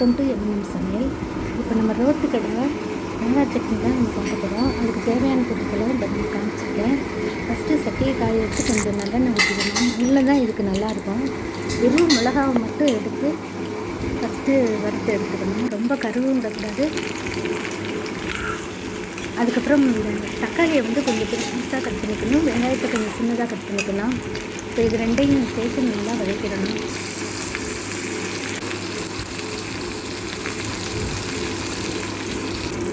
Welcome to MM சமையல் இப்போ நம்ம ரோட்டு கடை வெங்காய சட்னி தான் நம்ம பார்க்க போகிறோம் அதுக்கு தேவையான பொருட்களை பதில் காமிச்சிருக்கேன். ஃபஸ்ட்டு சட்டியை காய வச்சு கொஞ்சம் நல்லெண்ணெய் ஊற்றிக்கணும் நல்ல தான் இதுக்கு நல்லாயிருக்கும் வெறும் மிளகாவை மட்டும் எடுத்து ஃபஸ்ட்டு வறுத்து எடுத்துக்கணும். ரொம்ப கருவும் விடக்கூடாது அதுக்கப்புறம் இந்த தக்காளியை வந்து கொஞ்சம் பெருசாக கட் பண்ணிக்கணும். வெங்காயத்தை கொஞ்சம் சின்னதாக கட் பண்ணிக்கலாம். இப்போ இது ரெண்டையும் சேர்த்து நல்லா வதக்கிடணும்.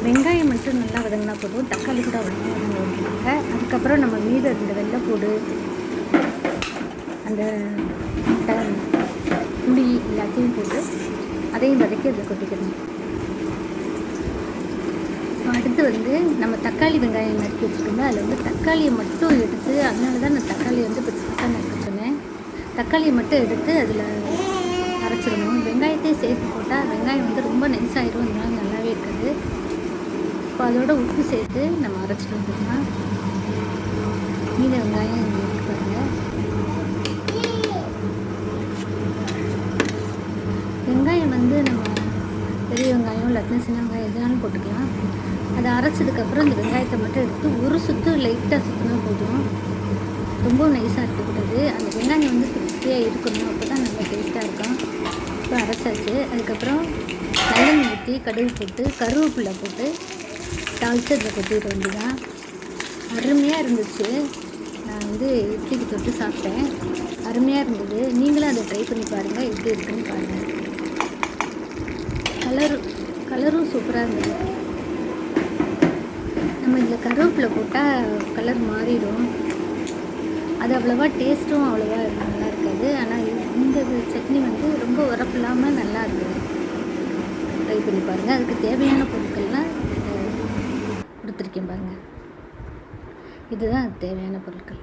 வெங்காயம் மட்டும் நல்லா வதங்கினா போதும். தக்காளி கூட அவ்வளோவா வதங்க அதுக்கப்புறம் நம்ம மீதம் இருந்த வெள்ளைப்பூடு அந்த முட்டை, புளி எல்லாத்தையும் போட்டு அதையும் வதக்கி அதில் கொட்டிக்கணும். அடுத்து வந்து நம்ம தக்காளி வெங்காயம் நறுக்கி வச்சுக்கோங்க அதில் வந்து தக்காளியை மட்டும் எடுத்து அதனால தான் நான் தக்காளியை வந்து பெருசு பெருசாக நறுக்க சொன்னேன் தக்காளியை மட்டும் எடுத்து அதில் அரைச்சிடணும். வெங்காயத்தையும் சேர்த்து போட்டால் வெங்காயம் வந்து ரொம்ப நெஞ்சாயிரும் இப்போ அதோட உப்பு சேர்த்து நம்ம அரைச்சிட்டு வந்துடலாம். மீத வெங்காயம் இங்கே வெங்காயம் வந்து நம்ம பெரிய வெங்காயம் இல்லாட்டினா சின்ன வெங்காயம் எதுனாலும் போட்டுக்கலாம். அதை அரைச்சதுக்கப்புறம் அந்த வெங்காயத்தை மட்டும் எடுத்து ஒரு சுத்து லைட்டாக சுற்றினா போதும். ரொம்ப நைஸாக இருக்கக்கூடாது. அந்த வெங்காயம் வந்து கிறிஸ்பியாக இருக்கணும். அப்போ தான் நல்லா டேஸ்ட்டாக இருக்கும். இப்போ அரைச்சாச்சு. அதுக்கப்புறம் நல்லெண்ணெய் ஊற்றி கடுகு போட்டு கருவேப்பிலை போட்டு தாளித்து கொட்டிட்டு வந்துதான் அருமையாக இருந்துச்சு. நான் வந்து இட்லிக்கு தொட்டு சாப்பிட்டேன். அருமையாக இருந்தது. நீங்களும் அதை ட்ரை பண்ணி பாருங்கள் எப்படி இருக்குன்னு பாருங்கள் கலர் கலரும் சூப்பராக இருந்தது. நம்ம இதில் கருவேப்பிலை போட்டால் கலர் மாறிடும். அது அவ்வளோவா டேஸ்ட்டும் அவ்வளோவா நல்லா இருக்காது. ஆனால் இந்த சட்னி வந்து ரொம்ப உரப்பில்லாமல் நல்லா இருக்குது ட்ரை பண்ணி பாருங்கள் அதுக்கு தேவையான பொருட்கள்லாம் இதில் பாருங்கள் இதுதான் தேவையான பொருட்கள்.